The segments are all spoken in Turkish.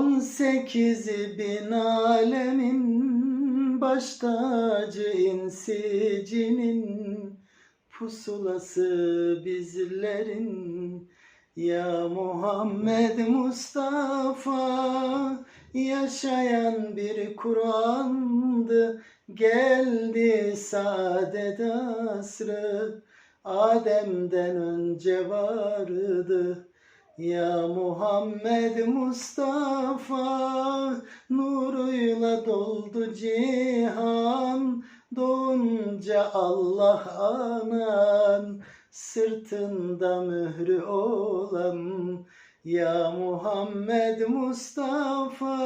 On sekiz bin alemin baş tacı insicinin pusulası bizlerin. Ya Muhammed Mustafa yaşayan bir Kur'an'dı. Geldi saadet asrı Adem'den önce vardı ya Muhammed Mustafa nuruyla doldu cihan. Doğunca Allah anan sırtında mührü olan. Ya Muhammed Mustafa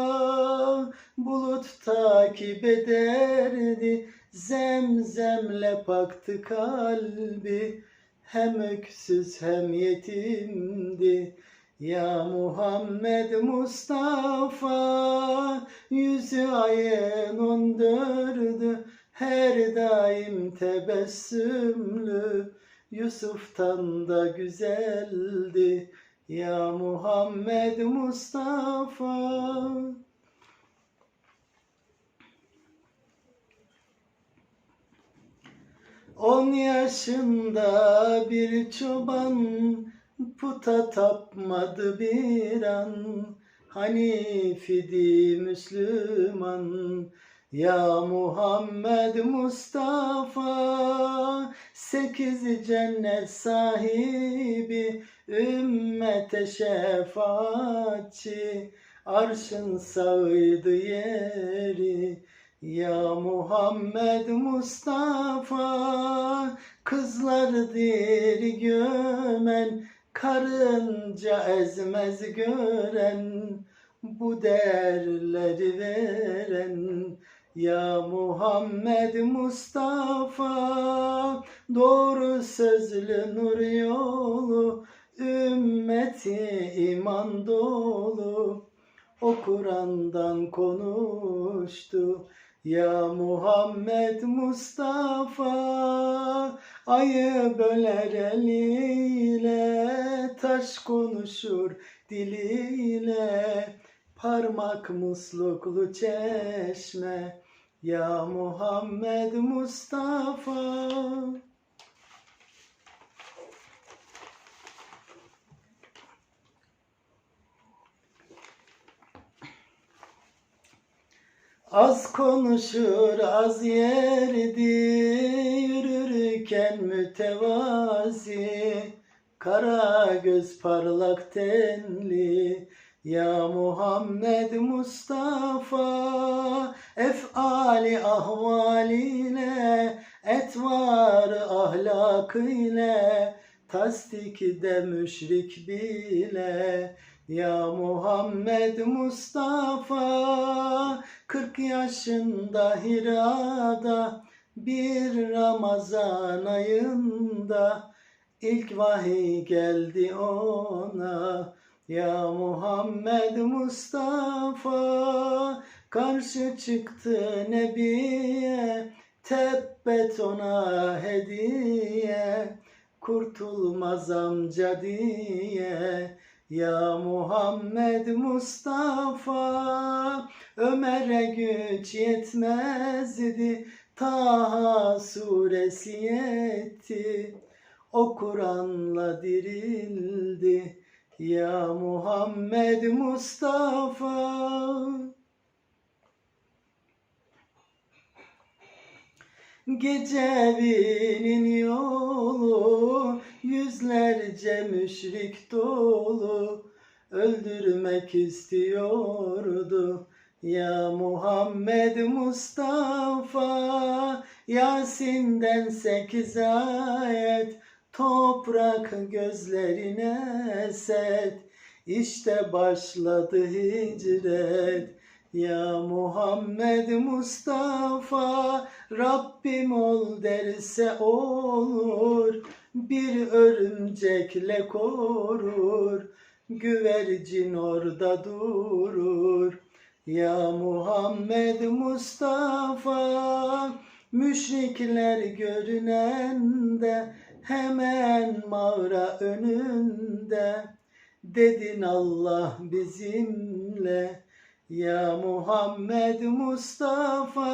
bulut takip ederdi. Zemzemle paktı kalbi hem öksüz hem yetimdi. Ya Muhammed Mustafa yüzü ayın on dördü her daim tebessümlü Yusuf'tan da güzeldi. Ya Muhammed Mustafa On yaşında bir çoban puta tapmadı bir an. Hanifidi Müslüman ya Muhammed Mustafa. Sekiz cennet sahibi Ümmete şefaatçi. Arşın sağıydı yeri ya Muhammed Mustafa Kızlar diri gömen Karınca ezmez gören Bu değerleri veren. Ya Muhammed Mustafa Doğru sözlü nur yolu Ümmeti iman dolu. O Kur'an'dan konuştu ya Muhammed Mustafa ayı böler eliyle taş konuşur diliyle. Parmak musluklu çeşme ya Muhammed Mustafa Az konuşur az yerdi yürürken mütevazi. Kara göz parlak tenli ya Muhammed Mustafa. Efali ahvaliyle etvar ahlakıyla. Tasdikde müşrik bile ya Muhammed Mustafa Kırk yaşında Hira'da bir Ramazan ayında. İlk vahiy geldi ona ya Muhammed Mustafa karşı çıktı Nebiye tebbet ona hediye kurtulmaz amca diye ya Muhammed Mustafa Ömer'e güç yetmezdi Taha suresi yetti. O Kur'an'la dirildi. Ya Muhammed Mustafa. Gece evinin yolu yüzlerce müşrik dolu öldürmek istiyordu. Ya Muhammed Mustafa Yasin'den sekiz ayet Toprak gözlerine set. İşte başladı hicret. Ya Muhammed Mustafa Rabbim ol derse olur Bir örümcekle korur Güvercin orada durur. Ya Muhammed Mustafa Müşrikler görünende Hemen mağara önünde. Dedin Allah bizimle Ya Muhammed Mustafa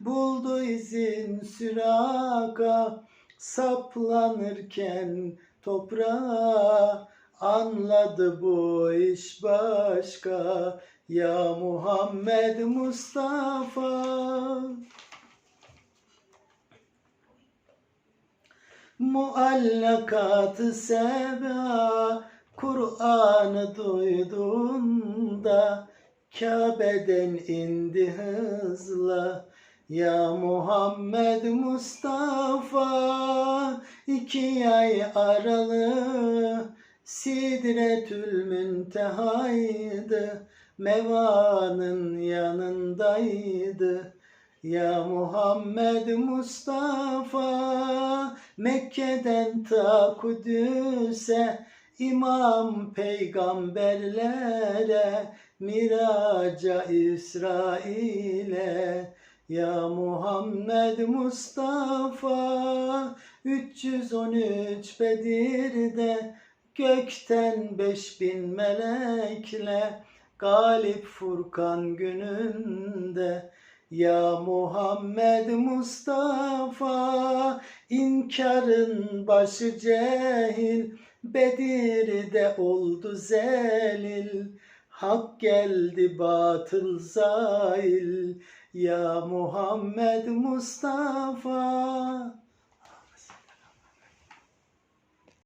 buldu izin süraka saplanırken toprağa anladı bu iş başka. Ya Muhammed Mustafa. Muallakat-ı seba Kur'an'ı duyduğunda Kabe'den indi hızla. Ya Muhammed Mustafa iki ay aralı Sidretül Münteha'ydı Mevanın yanındaydı. Ya Muhammed Mustafa Mekke'den ta Kudüs'e İmam peygamberlere Miraca İsrail'e. Ya Muhammed Mustafa 313 Bedir'de Gökten beş bin melekle Galip Furkan gününde. Ya Muhammed Mustafa inkarın başı cehil Bedir'de oldu zelil. Hak geldi batıl zail. Ya Muhammed Mustafa